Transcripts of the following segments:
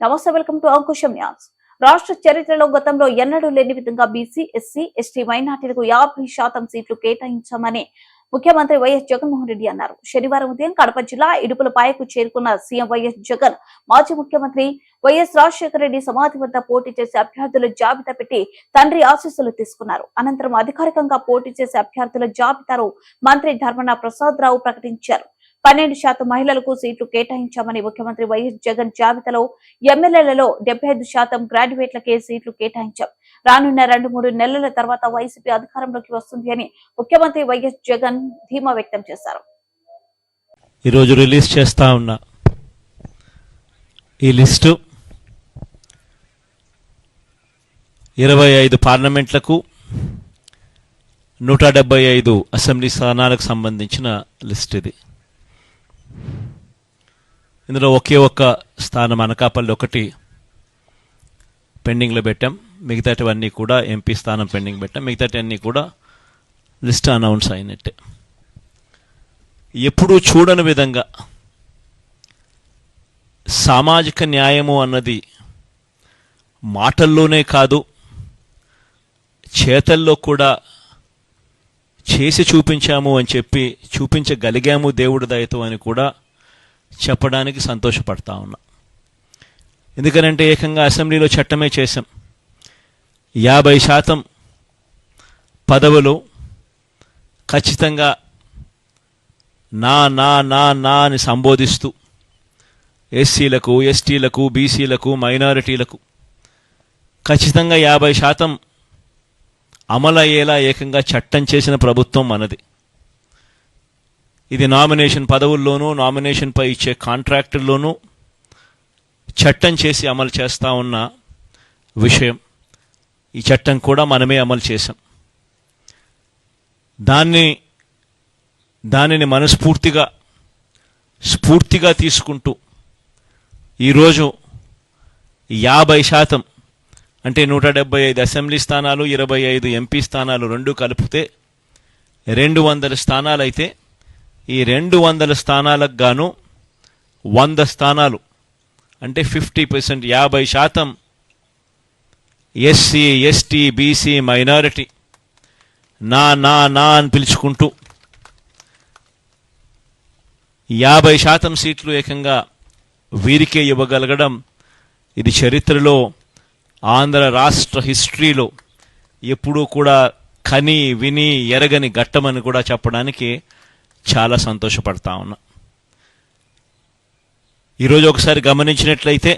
నమస్తే welcome to Ankusam Nyas. రాష్ట్ర చరిత్రలో గతంలో ఎన్నడూ లేని విధంగా బీసీ ఎస్సీ ఎస్టీ మైనార్టీలకు యాభై శాతం సీట్లు కేటాయించామని ముఖ్యమంత్రి వైఎస్ జగన్మోహన్ రెడ్డి అన్నారు. శనివారం ఉదయం కడప జిల్లా ఇడుపులపాయకు చేరుకున్న సీఎం వైఎస్ జగన్ మాజీ ముఖ్యమంత్రి వైఎస్ రాజశేఖర రెడ్డి సమాధి వద్ద పోటీ చేసే అభ్యర్థుల జాబితా పెట్టి తండ్రి ఆశీస్సులు తీసుకున్నారు. అనంతరం అధికారికంగా పోటీ చేసే అభ్యర్థుల జాబితాను మంత్రి ధర్మన ప్రసాద్ రావు ప్రకటించారు. పన్నెండు శాతం మహిళలకు సీట్లు కేటాయించామని ముఖ్యమంత్రి వైఎస్ జగన్ జాబితాలో ఎమ్మెల్యేలలో డెబ్బై ఐదు శాతం గ్రాడ్యుయేట్లకే సీట్లు కేటాయించాం. రానున్న రెండు మూడు నెలల తర్వాత వైసీపీ అధికారంలోకి వస్తుంది అని ముఖ్యమంత్రి వైఎస్ జగన్ ధీమా వ్యక్తం చేశారు. ఈరోజు రిలీజ్ చేస్తా ఉన్నా. ఈ లిస్టు ఇరవై ఐదు పార్లమెంట్లకు నూట డెబ్బై ఐదు అసెంబ్లీ స్థానాలకు సంబంధించిన లిస్ట్ ఇది. ఇందులో ఒకే ఒక్క స్థానం అనకాపల్లి ఒకటి పెండింగ్లో పెట్టాం. మిగతాటివన్నీ కూడా ఎంపీ స్థానం పెండింగ్ పెట్టాం. మిగతాటివన్నీ కూడా లిస్ట్ అనౌన్స్ అయినట్టే. ఎప్పుడూ చూడని విధంగా సామాజిక న్యాయము అన్నది మాటల్లోనే కాదు చేతల్లో కూడా చేసి చూపించాము అని చెప్పి చూపించగలిగాము దేవుడి దయతో అని కూడా చెప్పడానికి సంతోషపడతా ఉన్నా. ఎందుకనంటే ఏకంగా అసెంబ్లీలో చట్టమే చేశాం. యాభై శాతం పదవులు ఖచ్చితంగా నా నా నా నా అని సంబోధిస్తూ ఎస్సీలకు ఎస్టీలకు బీసీలకు మైనారిటీలకు ఖచ్చితంగా యాభై శాతం అమలయ్యేలా ఏకంగా చట్టం చేసిన ప్రభుత్వం మనది. ఇది నామినేషన్ పదవుల్లోనూ నామినేషన్పై ఇచ్చే కాంట్రాక్టుల్లోనూ చట్టం చేసి అమలు చేస్తూ ఉన్న విషయం. ఈ చట్టం కూడా మనమే అమలు చేశాం. దాన్ని దానిని మనస్ఫూర్తిగా స్ఫూర్తిగా తీసుకుంటూ ఈరోజు యాభై శాతం అంటే నూట డెబ్బై ఐదు అసెంబ్లీ స్థానాలు ఇరవై ఐదు ఎంపీ స్థానాలు రెండు కలిపితే రెండు వందల స్థానాలు అయితే ఈ రెండు వందల స్థానాలకు గాను వంద స్థానాలు అంటే ఫిఫ్టీ పర్సెంట్ యాభై శాతం ఎస్సీ ఎస్టీ బీసీ మైనారిటీ నా నా నా అని పిలుచుకుంటూ యాభై శాతం సీట్లు ఏకంగా వీరికే ఇవ్వగలగడం ఇది చరిత్రలో ఆంధ్ర రాష్ట్ర హిస్టరీలో ఎప్పుడూ కూడా కని విని ఎరగని ఘట్టమని కూడా చెప్పడానికి చాలా సంతోషపడతా ఉన్నా. ఈరోజు ఒకసారి గమనించినట్లయితే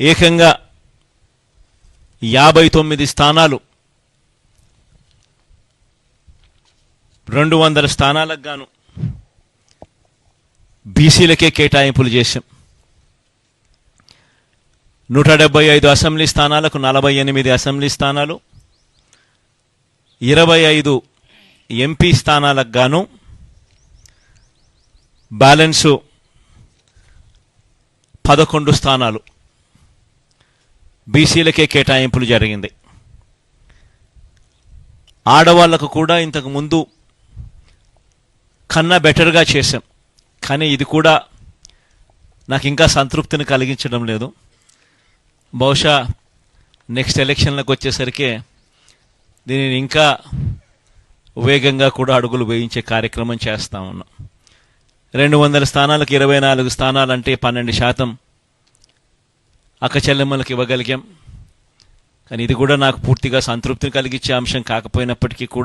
ఏకంగా యాభై తొమ్మిది స్థానాలు రెండు వందల స్థానాలకు గాను బీసీలకే కేటాయింపులు చేశాం. నూట డెబ్బై ఐదు అసెంబ్లీ స్థానాలకు నలభై ఎనిమిది అసెంబ్లీ స్థానాలు ఇరవై ఐదు ఎంపీ స్థానాలకు గాను బ్యాలెన్సు పదకొండు స్థానాలు బీసీలకే కేటాయింపులు జరిగింది. ఆడవాళ్ళకు కూడా ఇంతకు ముందు కన్నా బెటర్గా చేశాం. కానీ ఇది కూడా నాకు ఇంకా సంతృప్తిని కలిగించడం లేదు. బహుశా నెక్స్ట్ ఎలక్షన్లకు వచ్చేసరికి దీనిని ఇంకా వేగంగా కూడా అడుగులు వేయించే కార్యక్రమం చేస్తా ఉన్నాం. రెండు వందల స్థానాలకు ఇరవై నాలుగు స్థానాలంటే పన్నెండు శాతం అక్క చెల్లెమ్మలకు ఇవ్వగలిగాం. కానీ ఇది కూడా నాకు పూర్తిగా సంతృప్తిని కలిగించే అంశం కాకపోయినప్పటికీ కూడా